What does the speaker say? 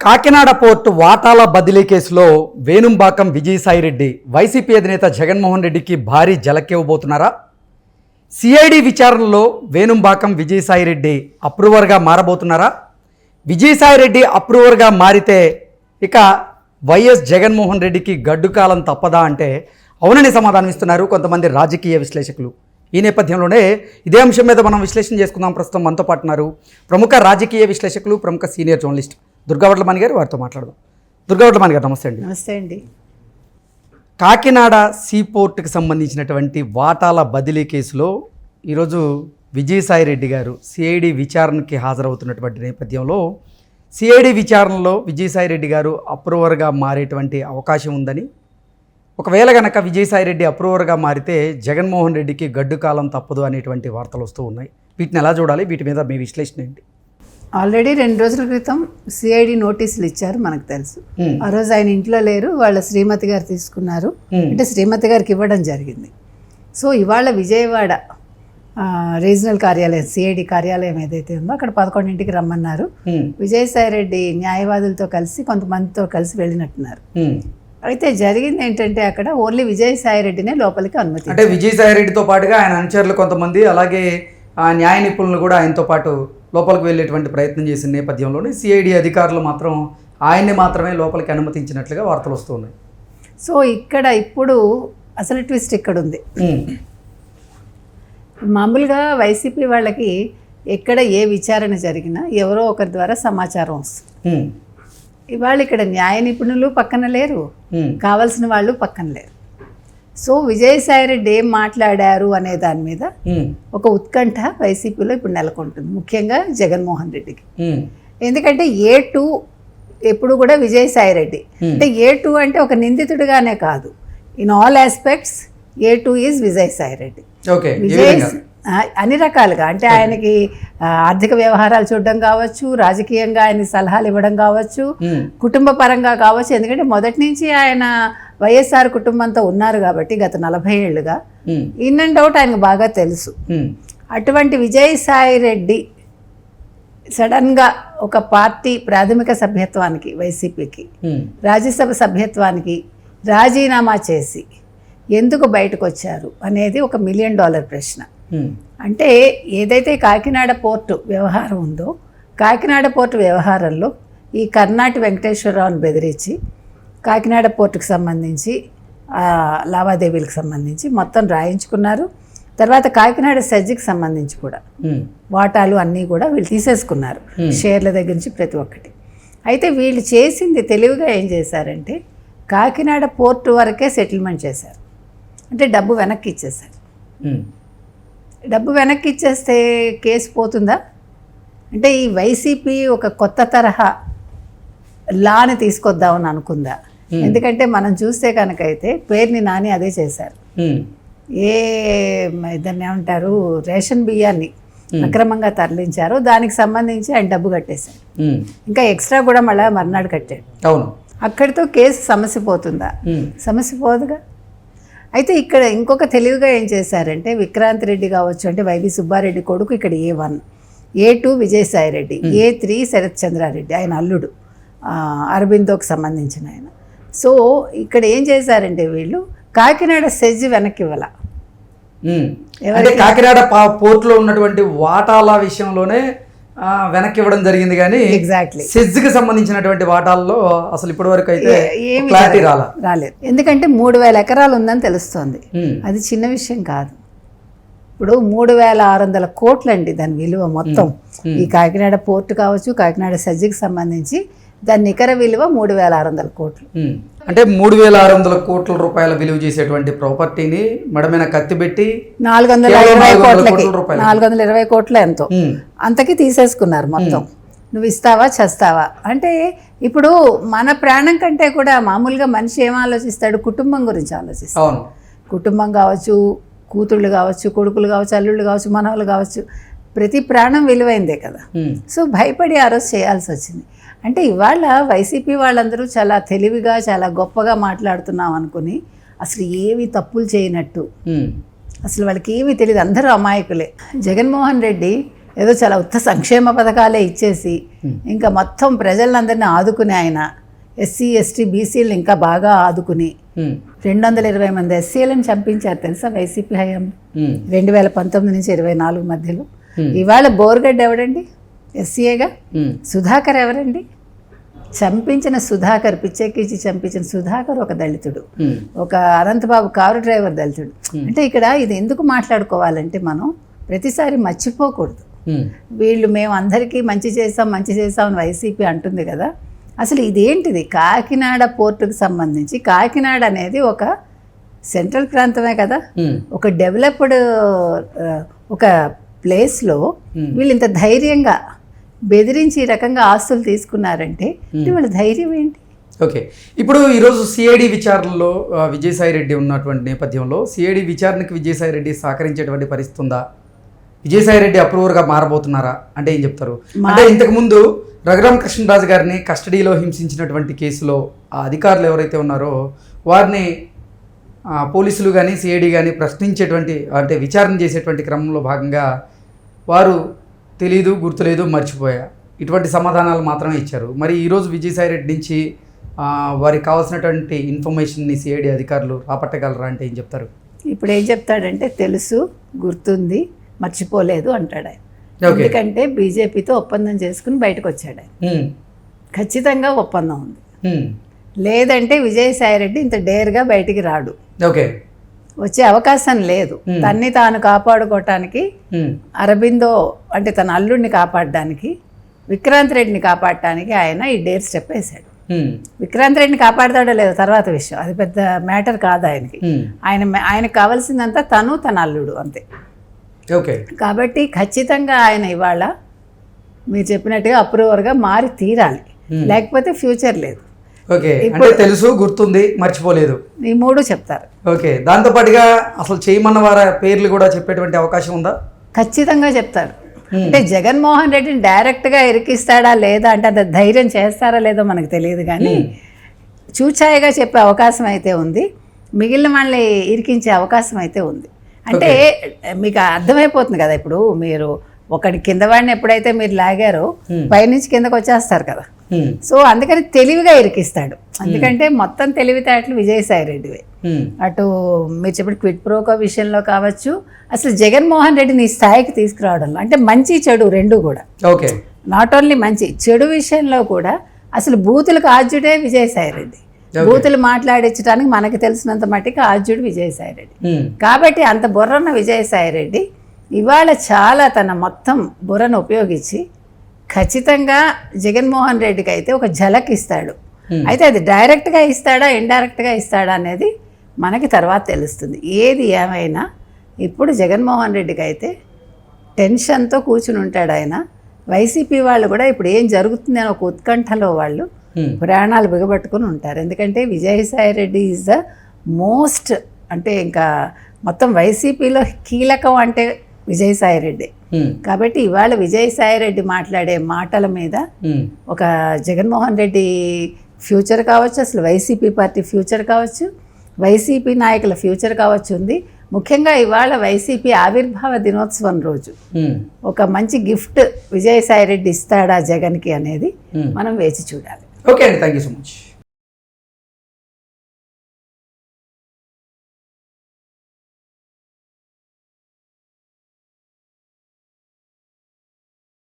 Kakinada port వాటాల బదిలీ కేసులో వేణుంబాకం విజయసాయిరెడ్డి వైసీపీ అధినేత జగన్మోహన్ రెడ్డికి భారీ జలకివ్వబోతున్నారా సిఐడి విచారణలో వేణుంబాకం విజయసాయిరెడ్డి అప్రూవర్గా మారబోతున్నారా? విజయసాయిరెడ్డి అప్రూవర్గా మారితే ఇక వైఎస్ జగన్మోహన్ రెడ్డికి గడ్డు కాలం తప్పదా అంటే అవునని సమాధానం ఇస్తున్నారు కొంతమంది రాజకీయ విశ్లేషకులు. ఈ నేపథ్యంలోనే ఇదే అంశం మీద మనం విశ్లేషణ చేసుకుందాం ప్రస్తుతం మనతో పాటున్నారు ప్రముఖ రాజకీయ విశ్లేషకులు ప్రముఖ సీనియర్ జర్నలిస్ట్ దుర్గావట్లమణి గారు వారితో మాట్లాడదాం. దుర్గావట్లమణి గారు నమస్తే అండి. నమస్తే అండి. కాకినాడ సీపోర్ట్కి సంబంధించినటువంటి వాటాల బదిలీ కేసులో ఈరోజు విజయసాయి రెడ్డి గారు సిఐడి విచారణకి హాజరవుతున్నటువంటి నేపథ్యంలో సిఐడి విచారణలో విజయసాయి రెడ్డి గారు అప్రూవర్గా మారేటువంటి అవకాశం ఉందని ఒకవేళ గనక విజయసాయి రెడ్డి అప్రూవర్గా మారితే జగన్మోహన్ రెడ్డికి గడ్డు కాలం తప్పదు అనేటువంటి వార్తలు వస్తూ ఉన్నాయి. వీటిని ఎలా చూడాలి? వీటి మీద మీ విశ్లేషణ ఏంటి? ఆల్రెడీ రెండు రోజుల క్రితం సిఐడి నోటీసులు ఇచ్చారు మనకు తెలుసు. ఆ రోజు ఆయన ఇంట్లో లేరు వాళ్ళ శ్రీమతి గారు తీసుకున్నారు. అంటే శ్రీమతి గారికి ఇవ్వడం జరిగింది. సో ఇవాళ విజయవాడ రీజనల్ కార్యాలయం సిఐడి కార్యాలయం ఏదైతే ఉందో అక్కడ పదకొండింటికి రమ్మన్నారు. విజయసాయి రెడ్డి న్యాయవాదులతో కలిసి కొంతమందితో కలిసి వెళ్ళినట్టున్నారు. అయితే జరిగింది ఏంటంటే అక్కడ ఓన్లీ విజయసాయి రెడ్డినే లోపలికి అనుమతి అంటే విజయసాయి రెడ్డితో పాటుగా ఆయన అనుచరులు కొంతమంది అలాగే ఆ న్యాయ నిపుణులు కూడా ఆయనతో పాటు లోపలికి వెళ్ళేటువంటి ప్రయత్నం చేసిన నేపథ్యంలోనే సిఐడి అధికారులు మాత్రం ఆయన్ని మాత్రమే లోపలికి అనుమతించినట్లుగా వార్తలు వస్తూ ఉన్నాయి సో ఇక్కడ ఇప్పుడు అసలు ట్విస్ట్ ఇక్కడ ఉంది మామూలుగా వైసీపీ వాళ్ళకి ఎక్కడ ఏ విచారణ జరిగినా ఎవరో ఒకరి ద్వారా సమాచారం వస్తుంది. ఇవాళ ఇక్కడ న్యాయ నిపుణులు పక్కన లేరు. కావాల్సిన వాళ్ళు పక్కన లేరు. సో విజయసాయిరెడ్డి ఏం మాట్లాడారు అనే దాని మీద ఒక ఉత్కంఠ వైసీపీలో ఇప్పుడు నెలకొంటుంది ముఖ్యంగా జగన్మోహన్ రెడ్డికి. ఎందుకంటే ఏ టూ ఎప్పుడు కూడా విజయసాయిరెడ్డి అంటే ఏ టూ అంటే ఒక నిందితుడిగానే కాదు. In all aspects A two is Vijayasai Reddy okay ఈ విజయ్ అన్ని రకాలుగా. అంటే ఆయనకి ఆర్థిక వ్యవహారాలు చూడడం కావచ్చు రాజకీయంగా ఆయన సలహాలు ఇవ్వడం కావచ్చు కుటుంబ పరంగా కావచ్చు. ఎందుకంటే మొదటి నుంచి ఆయన వైఎస్ఆర్ కుటుంబంతో ఉన్నారు కాబట్టి గత నలభై ఏళ్ళుగా. ఇన్ అండ్ అవుట్ ఆయనకు బాగా తెలుసు. అటువంటి విజయసాయి రెడ్డి సడన్గా ఒక పార్టీ ప్రాథమిక సభ్యత్వానికి వైసీపీకి రాజ్యసభ సభ్యత్వానికి రాజీనామా చేసి ఎందుకు బయటకు వచ్చారు అనేది ఒక మిలియన్ డాలర్ ప్రశ్న. అంటే ఏదైతే కాకినాడ పోర్టు వ్యవహారం ఉందో కాకినాడ పోర్టు వ్యవహారంలో ఈ కర్ణాటి వెంకటేశ్వరరావుని బెదిరించి కాకినాడ పోర్టుకు సంబంధించి లావాదేవీలకు సంబంధించి మొత్తం రాయించుకున్నారు. తర్వాత కాకినాడ సెజ్కి సంబంధించి కూడా వాటాలు అన్నీ కూడా వీళ్ళు తీసేసుకున్నారు. షేర్ల దగ్గర నుంచి ప్రతి ఒక్కటి. అయితే వీళ్ళు చేసింది తెలివిగా ఏం చేశారంటే కాకినాడ పోర్టు వరకే సెటిల్మెంట్ చేశారు. అంటే డబ్బు వెనక్కి ఇచ్చేశారు. ఉమ్, డబ్బు వెనక్కి ఇచ్చేస్తే కేసు పోతుందా? అంటే ఈ వైసీపీ ఒక కొత్త తరహా లాని తీసుకొద్దామని అనుకుందా? ఎందుకంటే మనం చూస్తే కనుకైతే పేరుని నాని అదే చేశారు. ఉమ్, ఏ దాన్ని ఏమంటారు? రేషన్ బియ్యాన్ని అక్రమంగా తరలించారో. దానికి సంబంధించి ఆయన డబ్బు కట్టేశారు. ఇంకా ఎక్స్ట్రా కూడా మళ్ళీ మర్నాడు కట్టాడు. అవును. అక్కడితో కేసు సమస్య పోతుందా? సమస్య పోదుగా? అయితే ఇక్కడ ఇంకొక తెలివిగా ఏం చేశారంటే విక్రాంత్ రెడ్డి కావచ్చు అంటే వైవి సుబ్బారెడ్డి కొడుకు ఇక్కడ A one A two Vijayasai Reddy A three Sarath Chandra Reddy ఆయన అల్లుడు అరబిందోకి సంబంధించిన ఆయన. సో ఇక్కడ ఏం చేశారంటే వీళ్ళు కాకినాడ సెజ్ వెనక్కి ఇవ్వాల. అంటే కాకినాడ పోర్టులో ఉన్నటువంటి వాటాల విషయంలోనే వెనక్కి ఇవ్వడం జరిగింది కానీ ఎగ్జాక్ట్లీ సెజ్కి సంబంధించినటువంటి వాటాల్లో అసలు ఇప్పటి వరకు అయితే క్లారిటీ రాలా? రాలేదు. ఎందుకంటే మూడు వేల ఎకరాలు ఉందని తెలుస్తోంది. అది చిన్న విషయం కాదు. ఇప్పుడు మూడు వేల ఆరు వందల కోట్లండి దాని విలువ మొత్తం. ఈ కాకినాడ పోర్టు కావచ్చు కాకినాడ సజ్జికి సంబంధించి దాని నికర విలువ మూడు వేల ఆరు వందల కోట్లు. అంటే మూడు వేల ఆరు వందల కోట్ల రూపాయల విలువ చేసేటువంటి ప్రాపర్టీని మెడమైన కత్తి పెట్టి నాలుగు వందల ఇరవై కోట్లకి. నాలుగు వందల ఇరవై కోట్ల ఎంతో. అంతకి తీసేసుకున్నారు మొత్తం. నువ్వు ఇస్తావా చస్తావా? అంటే ఇప్పుడు మన ప్రాణం కంటే కూడా మామూలుగా మనిషి ఏం ఆలోచిస్తాడు? కుటుంబం గురించి ఆలోచిస్తాడు. కుటుంబం కావచ్చు కూతుళ్ళు కావచ్చు కొడుకులు కావచ్చు అల్లుళ్ళు కావచ్చు మనవలు కావచ్చు. ప్రతి ప్రాణం విలువైందే కదా. సో భయపడి ఆ రోజు చేయాల్సి వచ్చింది. అంటే ఇవాళ వైసీపీ వాళ్ళందరూ చాలా తెలివిగా చాలా గొప్పగా మాట్లాడుతున్నాం అనుకుని అసలు ఏవి తప్పులు చేయనట్టు. అసలు వాళ్ళకి ఏమీ తెలియదు అందరూ అమాయకులే. జగన్మోహన్ రెడ్డి ఏదో చాలా ఉత్త సంక్షేమ పథకాలే ఇచ్చేసి ఇంకా మొత్తం ప్రజలందరినీ ఆదుకుని ఆయన. ఎస్సీ ఎస్టీ బీసీలు ఇంకా బాగా ఆదుకుని రెండు వందల ఇరవై మంది ఎస్సీలను చంపించారు తెలుసా వైసీపీ హయాం? రెండు వేల పంతొమ్మిది నుంచి ఇరవై నాలుగు మధ్యలో. ఇవాళ బోర్గడ్డ ఎవడండి? ఎస్సీఏగా సుధాకర్ ఎవరండి? చంపించిన సుధాకర్ పిచ్చెక్కించి చంపించిన సుధాకర్ ఒక దళితుడు. ఒక అనంతబాబు కారు డ్రైవర్ దళితుడు. అంటే ఇక్కడ ఇది ఎందుకు మాట్లాడుకోవాలంటే మనం ప్రతిసారి మర్చిపోకూడదు. వీళ్ళు మేము అందరికీ మంచి చేసాం మంచి చేసాం అని వైసీపీ అంటుంది కదా. అసలు ఇదేంటిది? కాకినాడ పోర్టుకు సంబంధించి కాకినాడ అనేది ఒక సెంట్రల్ ప్రాంతమే కదా. ఒక డెవలప్డ్ ఒక ప్లేస్లో వీళ్ళు ఇంత ధైర్యంగా బెదిరించి ఈ రకంగా ఆస్తులు తీసుకున్నారంటే వాళ్ళ ధైర్యం ఏంటి? ఓకే. ఇప్పుడు ఈరోజు సిఐడి విచారణలో విజయసాయి రెడ్డి ఉన్నటువంటి నేపథ్యంలో సిఐడి విచారణకి విజయసాయి రెడ్డి సహకరించేటువంటి పరిస్థితి ఉందా? విజయసాయి రెడ్డి అప్రూవర్గా మారబోతున్నారా? అంటే ఏం చెప్తారు? అంటే ఇంతకుముందు రఘురామ కృష్ణరాజు గారిని కస్టడీలో హింసించినటువంటి కేసులో ఆ అధికారులు ఎవరైతే ఉన్నారో వారిని పోలీసులు కానీ సిఐడి కానీ ప్రశ్నించేటువంటి అంటే విచారణ చేసేటువంటి క్రమంలో భాగంగా వారు తెలీదు గుర్తులేదు మర్చిపోయా. ఇటువంటి సమాధానాలు మాత్రమే ఇచ్చారు. మరి ఈరోజు విజయసాయి రెడ్డి నుంచి వారికి కావాల్సినటువంటి ఇన్ఫర్మేషన్ని సిఐడి అధికారులు రాపట్టగలరా అంటే ఏం చెప్తారు? ఇప్పుడు ఏం చెప్తాడంటే తెలుసు గుర్తుంది మర్చిపోలేదు అంటాడు ఆయన. ఎందుకంటే బీజేపీతో ఒప్పందం చేసుకుని బయటకు వచ్చాడు ఆయన ఖచ్చితంగా ఒప్పందం ఉంది. లేదంటే విజయసాయిరెడ్డి ఇంత డేర్గా బయటికి రాడు. ఓకే. వచ్చే అవకాశం లేదు. తన్ని తాను కాపాడుకోవటానికి అరబిందో అంటే తన అల్లుడిని కాపాడడానికి విక్రాంత్ రెడ్డిని కాపాడటానికి ఆయన ఈ డేర్ స్టెప్ వేశాడు. విక్రాంత్ రెడ్డిని కాపాడతాడో లేదో తర్వాత విషయం. అది పెద్ద మ్యాటర్ కాదు ఆయనకి. ఆయన ఆయనకు కావాల్సిందంతా తను తన అల్లుడు అంతే. ఓకే. కాబట్టి ఖచ్చితంగా ఆయన ఇవాళ మీరు చెప్పినట్టుగా అప్రూవర్గా మారి తీరాలి. లేకపోతే ఫ్యూచర్ లేదు. ఓకే అంటే తెలుసు గుర్తుంది మర్చిపోలేదు. ఈ మూడు చెప్తారు. ఓకే దాంతోపాటుగా అసలు చేయమన్న వారి పేర్లు కూడా చెప్పేటువంటి అవకాశం ఉందా? ఖచ్చితంగా చెప్తారు. అంటే జగన్మోహన్ రెడ్డిని డైరెక్ట్గా ఇరికిస్తాడా లేదా అంటే అంత ధైర్యం చేస్తారా లేదో మనకు తెలియదు కానీ చూచాయిగా చెప్పే అవకాశం అయితే ఉంది. మిగిలిన వాళ్ళని ఇరికించే అవకాశం అయితే ఉంది. అంటే మీకు అర్థమైపోతుంది కదా ఇప్పుడు మీరు ఒకటి కింద వాడిని ఎప్పుడైతే మీరు లాగారో పైనుంచి కిందకు వచ్చేస్తారు కదా. సో అందుకని తెలివిగా ఇరికిస్తాడు. ఎందుకంటే మొత్తం తెలివితేటలు విజయసాయి రెడ్డివే ఉమ్, అటు మీరు చెప్పిన క్విట్ ప్రోకో విషయంలో కావచ్చు అసలు జగన్మోహన్ రెడ్డిని ఈ స్థాయికి తీసుకురావడంలో అంటే మంచి చెడు రెండు కూడా. ఓకే. నాట్ ఓన్లీ మంచి చెడు విషయంలో కూడా అసలు బూతులకు ఆద్యుడే విజయసాయి రెడ్డి బూతులు మాట్లాడించడానికి మనకి తెలిసినంత మట్టికి ఆద్యుడు విజయసాయి రెడ్డి కాబట్టి అంత బుర్రన్న విజయసాయి రెడ్డి ఇవాళ చాలా తన మొత్తం బుర్రను ఉపయోగించి ఖచ్చితంగా జగన్మోహన్ రెడ్డికి అయితే ఒక ఝలక్ ఇస్తాడు. Hmm. అయితే అది డైరెక్ట్గా ఇస్తాడా ఇండైరెక్ట్గా ఇస్తాడా అనేది మనకి తర్వాత తెలుస్తుంది. ఏది ఏమైనా ఇప్పుడు జగన్మోహన్ రెడ్డికి అయితే టెన్షన్తో కూర్చుని ఉంటాడు ఆయన. వైసీపీ వాళ్ళు కూడా ఇప్పుడు ఏం జరుగుతుంది అని ఒక ఉత్కంఠలో వాళ్ళు ఉమ్, ప్రాణాలు బిగబట్టుకుని ఉంటారు. ఎందుకంటే Vijayasai Reddy is the most అంటే ఇంకా మొత్తం వైసీపీలో కీలకం అంటే విజయసాయి రెడ్డి ఉమ్, కాబట్టి ఇవాళ విజయసాయి రెడ్డి మాట్లాడే మాటల మీద ఒక జగన్మోహన్ రెడ్డి ఫ్యూచర్ కావచ్చు అసలు వైసీపీ పార్టీ ఫ్యూచర్ కావచ్చు వైసీపీ నాయకుల ఫ్యూచర్ కావచ్చు ఉంది. ముఖ్యంగా ఇవాళ వైసీపీ ఆవిర్భావ దినోత్సవం రోజు. ఒక మంచి గిఫ్ట్ విజయసాయి రెడ్డి ఇస్తాడా జగన్కి అనేది. మనం వేచి చూడాలి. ఓకే అండి థ్యాంక్ యూ సో మచ్.